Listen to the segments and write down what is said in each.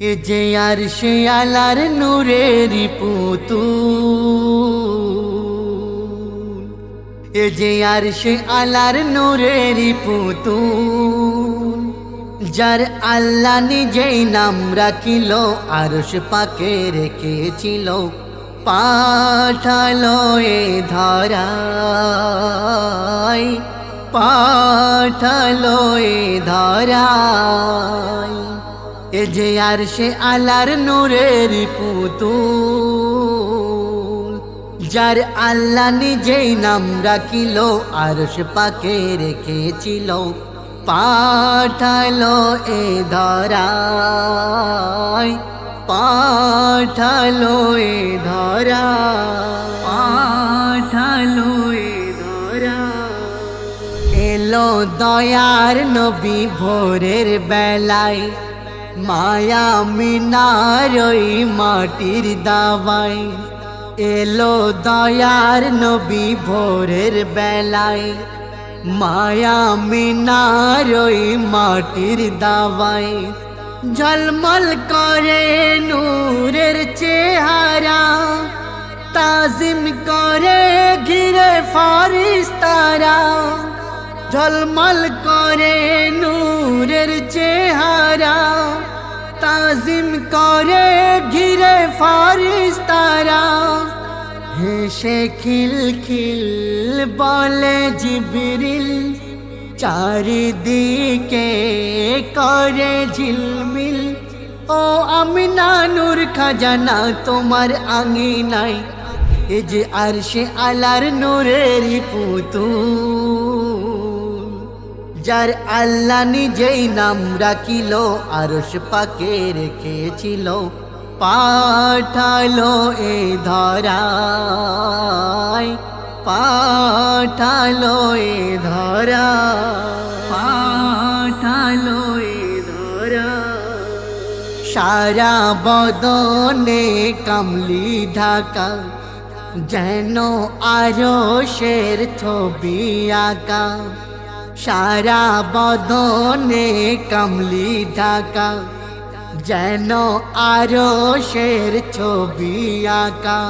এ যে আর সে আলার নূরের পুতু এ যে আর সে আলার নূরের পুতু যার আল্লাহ নিজেই নাম রাখিল, আরশ পাকে রেখেছিল, পাঠালো এ ধরাই পাঠালো এ ধরাই এ যে আর সে আলার নূরের পুতুল, যার আল্লাহ নিজেই নাম রাখিল, আর সে পাকে রেখেছিল, পাঠালো এ ধরাই পাঠালো এ ধরা পাঠালো এ ধরা এলো দয়ার নবী ভোরের বেলায় মায়া মিনারই মাটির দাবাই এলো দয়ার নবী ভোরের বেলায়। মায়া মিনারই মাটির দাবাই ঝলমল করে নূরের চেহারা। তাজিম করে ঘিরে ফারিস্তারা। ঝলমল করে নূরের চেহারা, তাজিম করে ঘিরে ফারিস্তারা। হেসে খিল খিল বলে জিবিরিল, চারিদিকে করে ঝিলমিল। ও আমি নানুর খাজানা, তোমার আঙিনাই এ যে আর সে আলার নূরের পুতুল। যার আল্লাহ নিজেই নাম রাখিল, আরশ পাকে রেখেছিল, পাঠালো এ ধরাই পাঠালো এ ধরা পাঠালো এ ধরা সারা বদনে কামলি ঢাকা, যেন আরও শের ছবি আঁকা। সারা বদনে কামলি ঢাকা, যেন আরও শের ছবি আঁকা।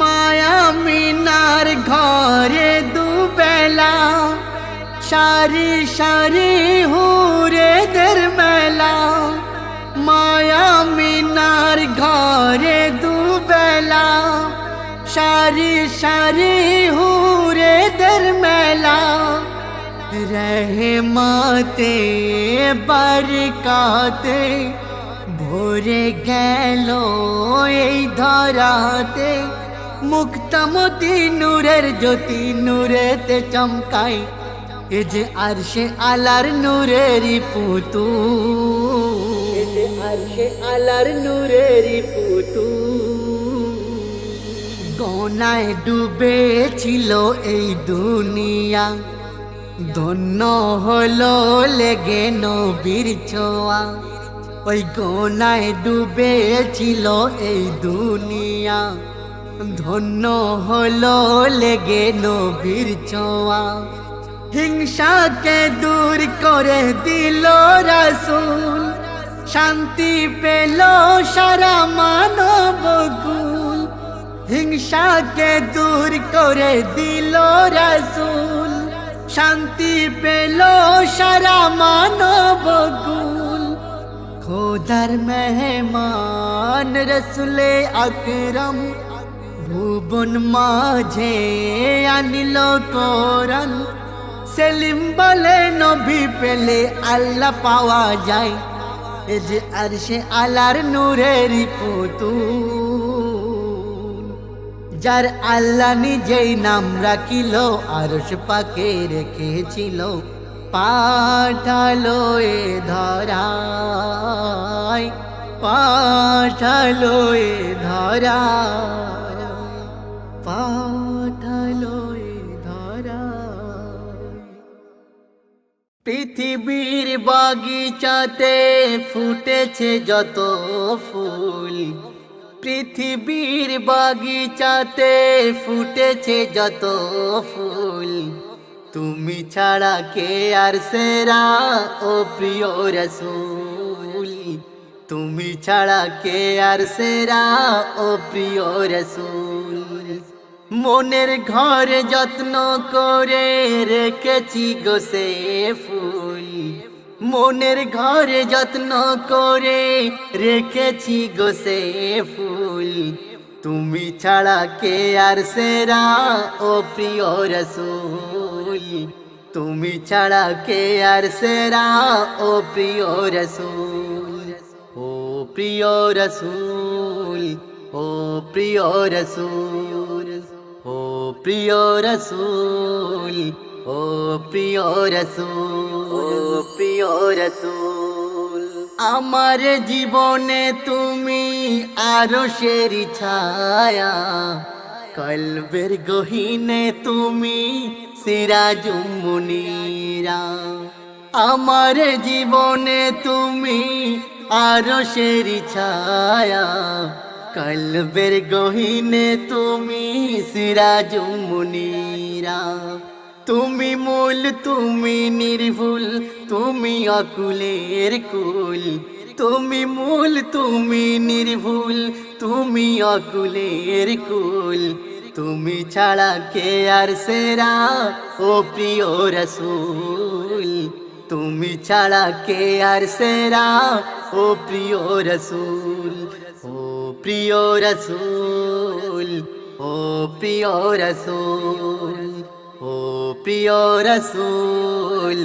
মায়া মিনার ঘরে দুবেলা, সারি সারি হুরে দের মেলা। মায়া মিনার ঘরে দুবেলা, সারি সারি হুরে দের মেলা। রহমতে বরকাতে ভরে গেল এই ধরাতে মুক্তমতি নূরের জ্যোতি নূরেতে চমকাই এ যে আর সে আলার নূরেরই পুতু আর সে আলার নূরেরই পুতু গনায় ডুবেছিল এই দুনিয়া ধন্য হলো লেগে নবীর ছোঁয়া। ওই গোনায় ডুবেছিল এই দুনিয়া। ধন্য হলো লেগে নবীর ছোঁয়া। হিংসাকে দূর করে দিল রাসুল। শান্তি পেল সারা মানব হিংসাকে দূর করে দিল রাসুল। শান্তি পেল সারা মানব কুল খোদার মেহমান, রসুলে আকরম। ভুবন মাঝে আনিল কোরআন। সেলিম বলে, নবী পেলে আল্লাহ পাওয়া যায়। এ যে আর সে আলার নূরের পুতুল। যার আল্লাহ নিজেই নাম রাখিল, আরশ পাকে রেখেছিল, পাঠালো এ ধরাই পাঠালো এ ধরা পাঠালো এ ধরা পৃথিবীর বাগিচাতে ফুটেছে যত ফুল পৃথিবীর বাগিচাতে ফুটেছে যত ফুল। তুমি ছাড়া কে আর সেরা ও প্রিয় রসুল? তুমি ছাড়া কে আর সেরা ও প্রিয় রসুল? মনের ঘরে যত্ন করে রেখেছি গো সে ফুল। মনের ঘরে যত্ন করে রেখেছি গো সে ফুল। তুমি ছাড়া কে আর সেরা ও প্রিয় রসুল? তুমি ছাড়া কে আর সেরা ও প্রিয় রসুল? ও প্রিয় রসুল, ও প্রিয় রসুল, ও প্রিয় রসুল। ও প্রিয় রসুল প্রিয় রসুল আমার জীবনে তুমি আরও শেরি ছায়া। কলবের গহিনে তুমি সিরাজুমুনিরা আমার জীবনে তুমি আরও শেরি ছায়া। কলবের গহিনে তুমি সিরাজুমুনিরা তুমি মূল, তুমি নির্ভুল, তুমি অকুলের কুল। তুমি মূল, তুমি নির্ভুল, তুমি অকুলের কুল। তুমি ছাড়া কে আর সেরা ও প্রিয় রসুল? তুমি ছাড়া কে আর সেরা ও প্রিয় রসুল? ও প্রিয় রসুল, ও প্রিয় রসুল। ও প্রিয় রসুল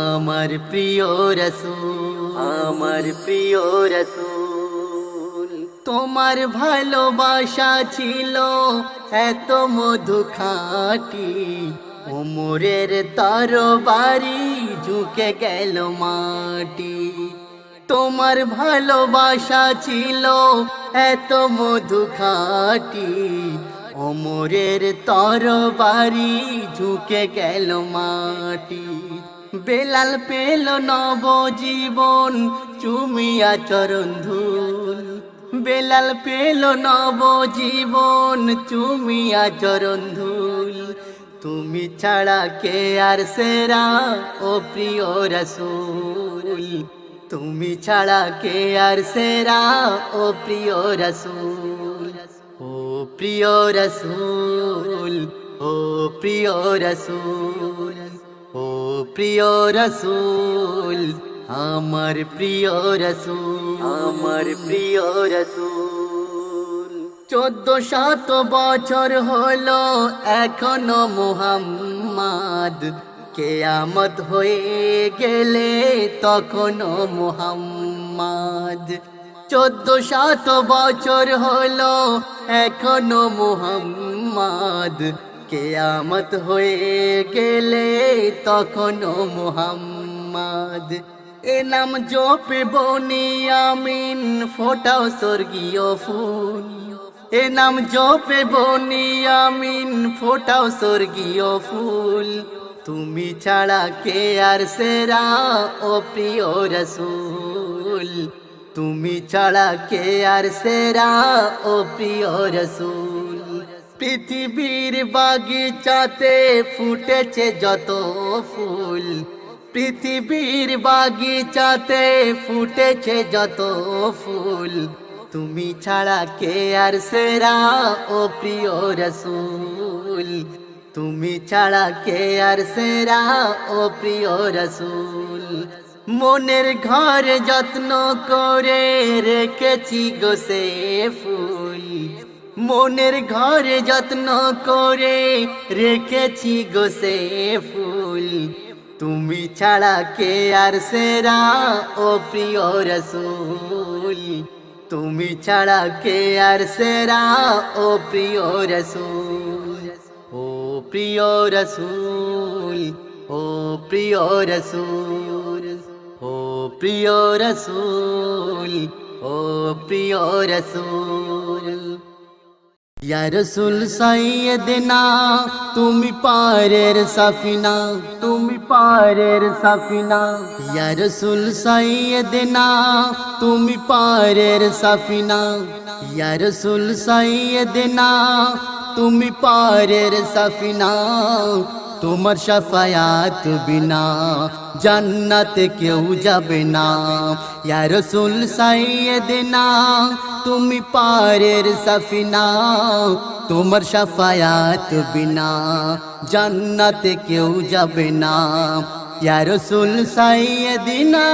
আমার প্রিয় রসুল আমার প্রিয় রসুল। তোমার ভালোবাসা ছিল এত মধু খাটি ওমরের তরবারি ঝুঁকে গেল মাটি। তোমার ভালোবাসা ছিল এত মধু খাটি অমরের তরবারি ঝুঁকে গেল মাটি। বেলাল পেল নব জীবন চুমিয়া চরণ ধুল। বেলাল পেল নব জীবন চুমিয়া চরণ ধুল। তুমি ছাড়া কে আর সেরা ও প্রিয় রসুল? তুমি ছাড়া কে আর সেরা ও প্রিয় রসুল? প্রিয় রসুল ও প্রিয় রসুল ও প্রিয় রসুল আমার প্রিয় রসুল আমার প্রিয় রসুল। চোদ্দ সাত বছর হলো এখনও মুহাম্মাদ। কেয়ামত হয়ে গেলে তখনও মুহাম্মাদ। চোদ্দ সাত বছর হলো এখনও মুহাম্মাদ কেয়ামত হয়ে গেলে তখনও মুহাম্মাদ এ নাম জপে বনিয়ামিন ফোটাও স্বর্গীয় ফুল এ নাম জপে বনিয়ামিন ফোটাও স্বর্গীয় ফুল তুমি ছাড়া কে আর সেরা ও প্রিয় রসুল তুমি ছাড়া কে আর সেরা? ও প্রিয় রসুল, পৃথিবীর বাগিচাতে ফুটেছে যত ফুল। পৃথিবীর বাগিচাতে ফুটেছে যত ফুল। তুমি ছাড়া কে আর সেরা? ও প্রিয় রসুল, তুমি ছাড়া কে আর সেরা? ও প্রিয় রসুল মনের ঘর যত্ন করে রেখেছি গো সে ফুল। মনের ঘরে যত্ন করে রেখেছি গো সে ফুল। তুমি ছাড়া কে আর সেরা ও প্রিয় রসুল? তুমি ছাড়া কে আর সেরা ও প্রিয় রসুল? ও প্রিয় রসুল, ও প্রিয় রসুল। ও প্রিয় রসুল, ও প্রিয় রসুল। ইয়া রসুল সাইয়েদনা, তুমি পারের সাফিনা, তুমি পারের সাফিনা। ইয়া রসুল সাইয়েদনা, তুমি পারের সাফিনা। ইয়া রসুল সাইয়েদনা, তুমি পারের সাফিনা। তোমার সাফায়াত বিনা জান্নাতে কেউ যাবে না। ইয়া রসুল সাইয়েদিনা, তুমি পারের সাফিনা। তোমার সাফায়াত বিনা জান্নাতে কেউ যাবে না। ইয়া রসুল সাইয়েদিনা।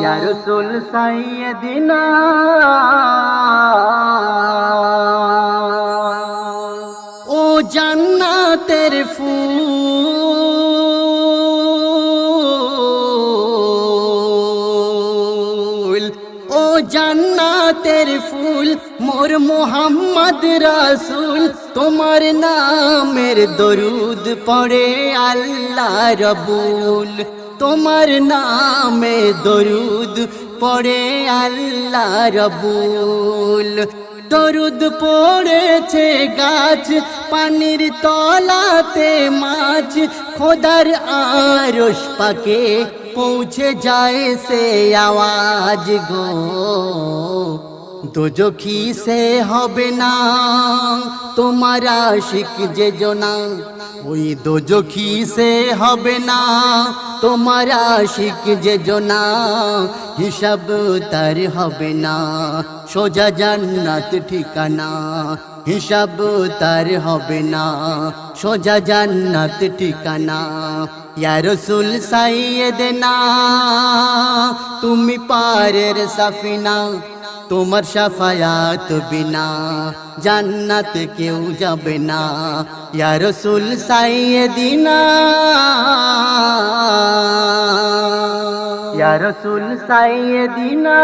ইয়া রসুল সাইয়েদিনা। মোহাম্মদ রাসুল, তোমার নামের দরুদ পড়ে আল্লাহ রবুল। তোমার নামে দরুদ পড়ে আল্লাহ রবুল। দরুদ পড়েছে গাছ, পানির তলাতে মাছ, খোদার আরস পাকে পৌঁছে যায় সে আওয়াজ গো। দোজখি সে হবে না। তোমার আশিক যে জনা, ওই দোজখি সে হবে না। তোমার আশিক যে জনা, হিসাব তার হবে না। সোজা জান্নাত ঠিকানা, হিসাব তার হবে না। সোজা জান্নাত ঠিকানা, ইয়া রসুল সাইয়েদেনা, তুমি পারের সাফিনা। তোমার সাফায়াত বিনা, জান্নাত কেউ যাবে না। ইয়া রসুল সাইয়েদিনা। ইয়া রসুল সাইয়েদিনা।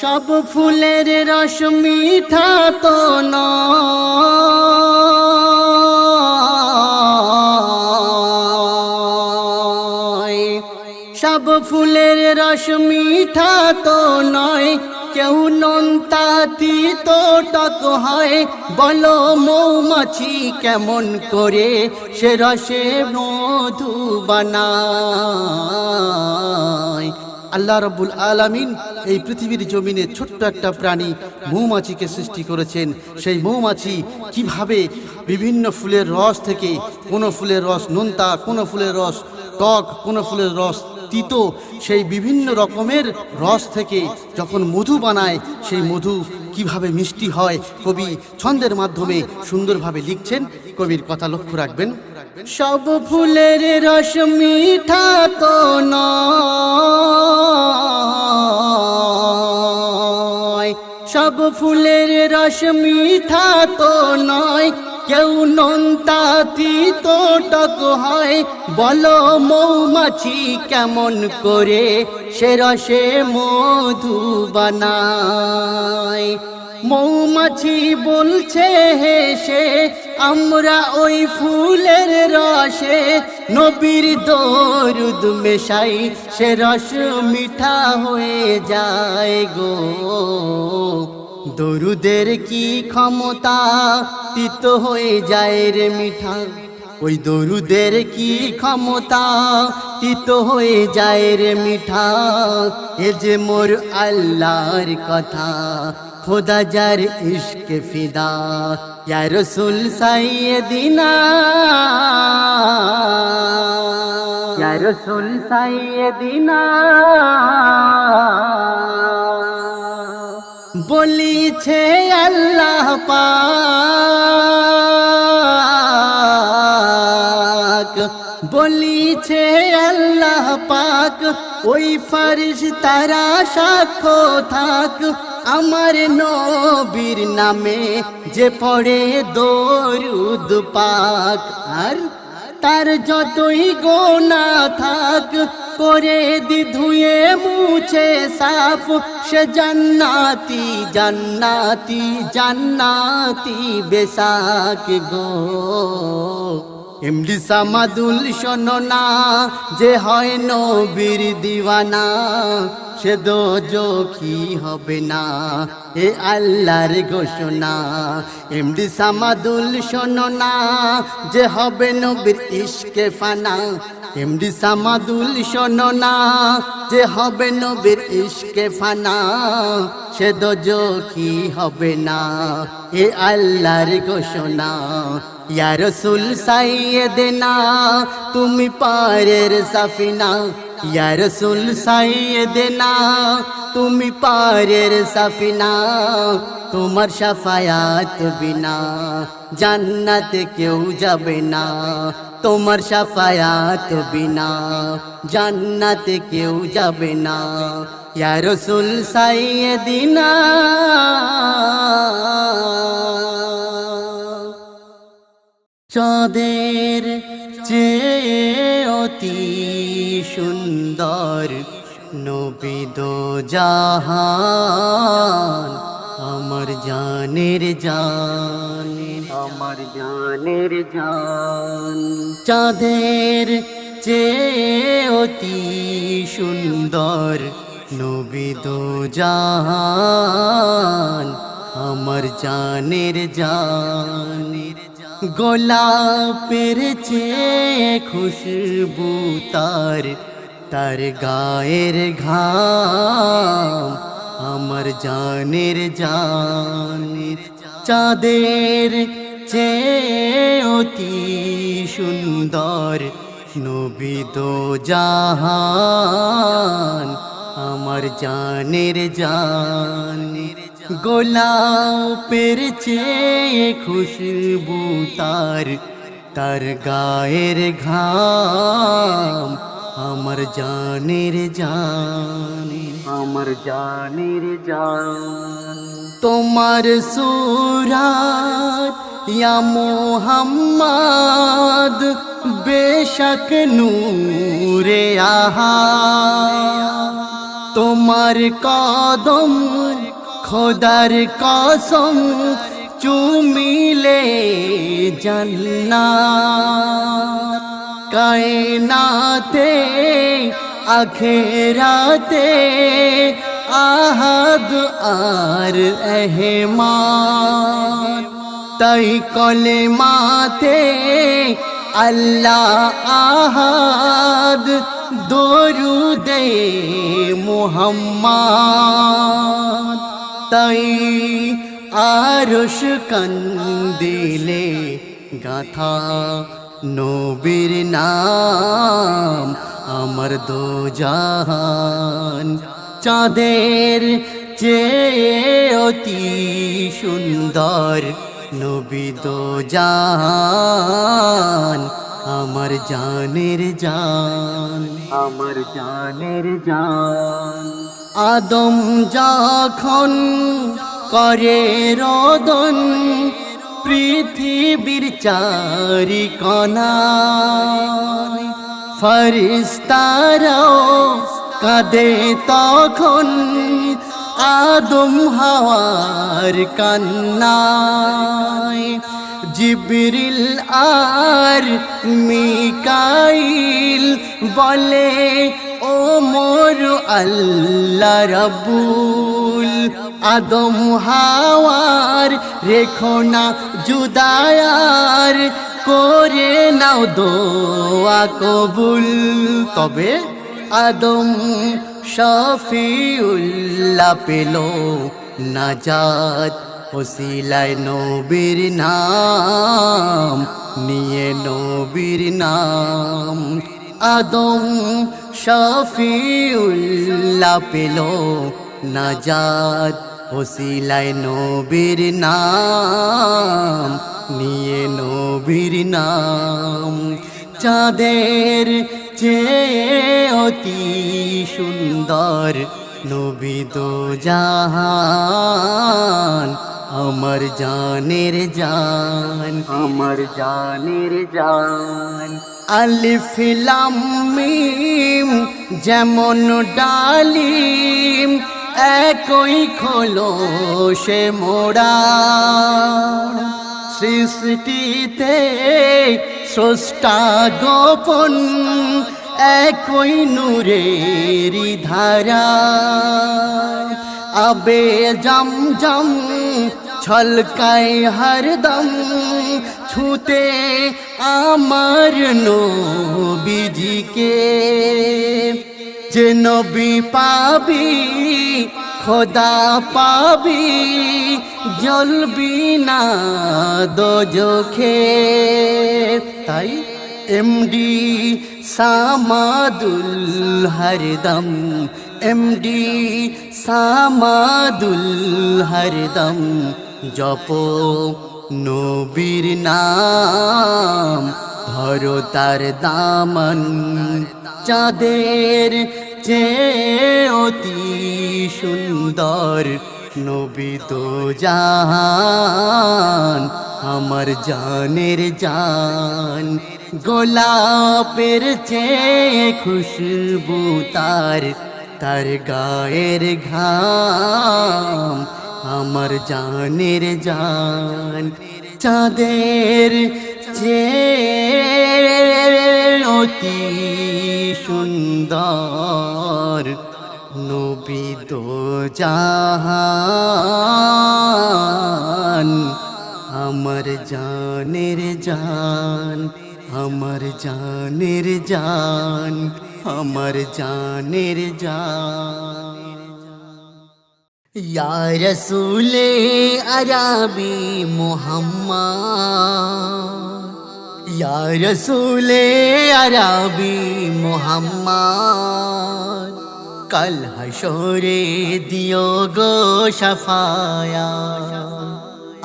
সব ফুলের রস মিঠা নয়। সব ফুলের রস মিঠা তো নয়, কেউ নন্তাতি তো টক হয়। বলো মৌমাছি কেমন করে সে রসে মধু বানায়। আল্লাহ রব্বুল আলামিন এই পৃথিবীর জমিনে ছোট্ট একটা প্রাণী মৌমাছিকে সৃষ্টি করেছেন। সেই মৌমাছি কীভাবে বিভিন্ন ফুলের রস থেকে কোনো ফুলের রস নোনতা, কোনো ফুলের রস টক, কোনো ফুলের রস তিতো সেই বিভিন্ন রকমের রস থেকে যখন মধু বানায়, সেই মধু কীভাবে মিষ্টি হয়, কবি ছন্দের মাধ্যমে সুন্দরভাবে লিখছেন। কবির কথা লক্ষ্য রাখবেন। সব ফুলের রস মিঠা তো নয়। সব ফুলের রস মিঠা তো নয়। কেউ নন্তাতি তো টক হয়। বলো মৌমাছি কেমন করে? সে রসে মধু বানায়। মৌমাছি বলছে হেসে আমরা ওই ফুলের রসে নবীর দরুদ মেশাই। সে রস মিঠা হয়ে যায় গো। দরুদের কি ক্ষমতা? তিত হয়ে যায় রে মিঠা। ওই দরুদের কি ক্ষমতা? তিত হয়ে যায় রে মিঠা। এ যে মোর আল্লাহর কথা, খোদা যার ইশক ফিদা। ইয়া রসুল সাইয়েদিনা। ইয়া রসুল সাইয়েদিনা। বলিছে আল্লাহ পাক। বলিছে আল্লাহ পাক, ওই ফারিস তারা সাক্ষ্য থাক। আমার নবীর নামে যে পড়ে দরুদ পাক। আর তার যতই গোনা থাক, করে দি ধুয়ে মুছে সাফ। সে জান্নাতি জান্নাতি জান্নাতি বেসাক গো। এমডি সামাদুল শোনো না, যে হয় নবীর দিওয়ানা। সে দোজখি হবে না। এ আল্লাহর ঘোষণা। এমডি সামাদুল শোনো না, যে হবে নবীর ইশকে ফানা। এমডি সামাদুল শোনো না, যে হবে নবীর ইশকে ফানা। সে দোজো কি হবে না, এ আল্লাহর ঘোষণা। ইয়া রসুল সাইয়েদে না তুমি পারের সাফিনা। ইয়া রসুল সাইয়েদে না তুমি পারের সাফিনা তোমার সাফায়াত বিনা জান্নাতে কেউ যাবে না তোমার সাফায়াত বিনা জান্নাতে কেউ যাবে না ইয়া রসুল সাইয়েদিনা চাঁদের চেয়ে অতি সুন্দর নবিদ জাহান আমার জানের জান। আমার জানের জান। চাঁদের চেয়ে অতি সুন্দর নবিদ জাহান আমার জানের জানের গোলাপের চেয়ে খুশবু তার তার গায়ের ঘাম, আমার জানের জানের চাঁদের চেয়ে অতি সুন্দর। নবিদ জাহান, আমার জানের জানের গোলাপের চেয়ে খুশবু তার তার গায়ের ঘাম আমার জানের জান। আমার জানের জান। তোমার সুরাত ইয়া মোহাম্মদ বেশক নূরে আহা। তোমার কদম খোদার কসম চুমিলে জান্নাত। কায়নাতে, আখেরাতে আহাদ আর এহমান তাই কলে মাতে আল্লাহ আহাদ, দরুদে মোহাম্মদ। তাই আরশ কন্দিলে গাথা, নবীর নাম আমার দো জাহান চাঁদের চেয়ে অতি সুন্দর নবী দো জাহান আমার জানের জান। আমার জানের জান। আদম যখন করে রোদন পৃথিবীর চারি কণা ফরিস্তারাও কাঁদে তখন আদম হাওয়ার কান্নায় জিবরিল আর মিকাইল বলে, ও মোর আল্লাহ রবুল আদম হাওয়ার রেখো না জুদায়ার, করে নাও দোয়া কবুল। তবে আদম শফিউল্লাহ পেল নাজাত। ওসিলায় নবীর নাম, নিয়ে নবীর নাম। আদম শফিউল্লাহ পেল নাজাত। ওসিলায় নবীর নাম, নিয়ে নবীর নাম। চাঁদের চেয়ে অতি সুন্দর নবিদ জাহান আমার জানের জান। আমার জানের জান। আলিফিলাম মিম যেমন ডালিম একই খোলো সে মোড়া। সৃষ্টিতে স্রষ্টা গোপন একই নূরেরি ধারা। আবে জম জম ছলকায় হরদম ছুতে আমার নবী নবীজিকে। যে নবী পাবি, খোদা পাবি, জ্বলবি না দোজখে। তাই এমডি সামাদুল হরদম এমডি সামাদুল হরদম, জপ নবীর নাম, ধরো তার দামন। চাঁদের যে অতি সুন্দর নবী তো জাহান, আমার জানের জান। গোলাপের চেয়ে খুশবু তার তার গায়ের ঘাম, আমার জানের জান। চাঁদের চেয়ে অতি সুন্দর নবী তো জাহান। আমার জানের জান, আমার জানের জান। আমার জানের জান ইয়া রসুলে আরাবি মোহাম্মদ রসুলে আরাবি মোহাম্মদ কাল হাসরে দিও গো সাফায়া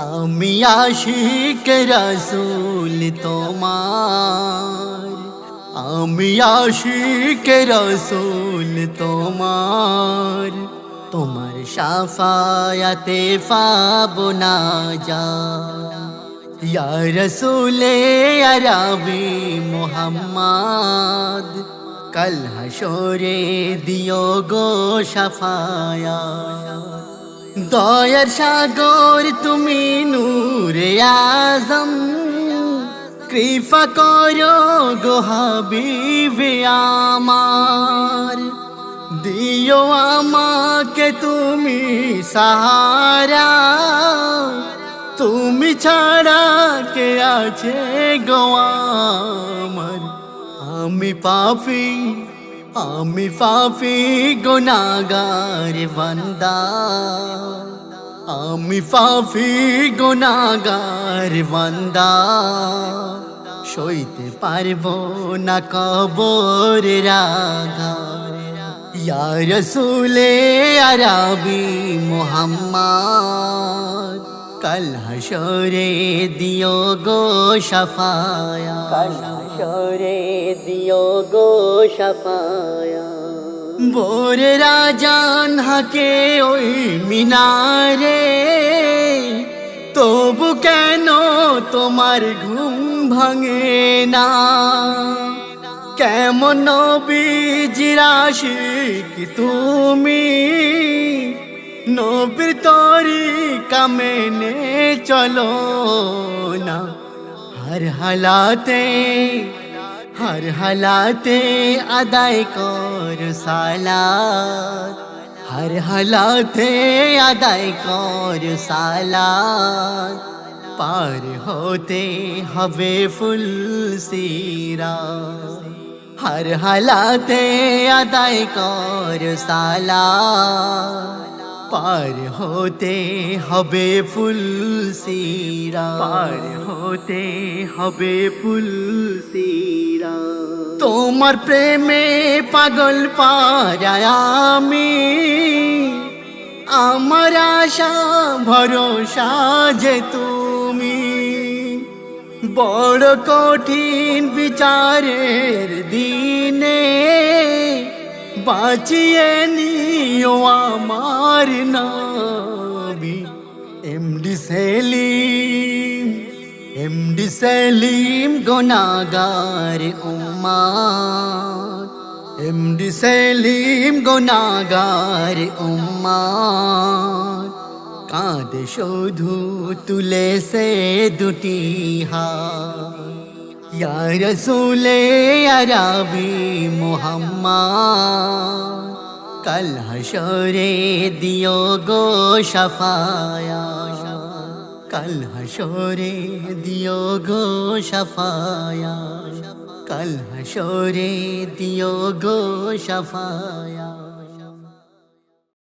আমি আশিক রসুল তোমার আমি আশিক রসুল তোমার। তোমার সাফায়াতে পাবো না যা। রসুলে আরাবি মোহাম্মদ। কাল হাসরে দিও গো সাফায়া দয়ার সাগর তুমি নূরে আজম। কৃপা করো গো হাবিবে আমার। দিও আমাকে তুমি সাহারা। তুমি ছাড়া কে আছে আমার? আমি পাপি আমি পাপি গোনাগার বান্দা। আমি পাপি গোনাগার বান্দা। সইতে পারব না কবর রাগা। ইয়া রসুলে আরাবি মোহাম্মদ, কাল হাসরে দিও গো সাফায়া। কাল হাসরে দিও গো সাফায়া। বোরে রাজান হাকে ওই মিনারে। তবু কেন তোমার ঘুম ভাঙে না? কেমন নবীজিরাশিক তুমি? নবীর তরি কামেনে চলো না। হর হালাতে হর হালাতে আদায় কর সালাত হর হালাতে আদায় কর সালাত পার হতে হবে ফুল সিরা হর হালাতে আদায় কর সালা পার হতে হবে ফুল সিরা। পার হতে হবে ফুল সিরা। তোমার প্রেমে পাগল পারায় আমি আমার আশা ভরসা যে তুমি। বড় কঠিন বিচারের দিনে বাঁচিয়ে নিও আমার নাবি এমডি সেলিম এমডি সেলিম গোনাগার উম্মাদ, এমডি সেলিম গোনাগার উম্মাদ। কাঁদে শুধু তুলে সে দুটি হাত। ইয়া রসুলে আরাবি মোহাম্মদ। কাল হাসরে দিও গো সাফায়া। কাল হাসরে দিও গো সাফায়া। কাল হাসরে দিও গো সাফায়া।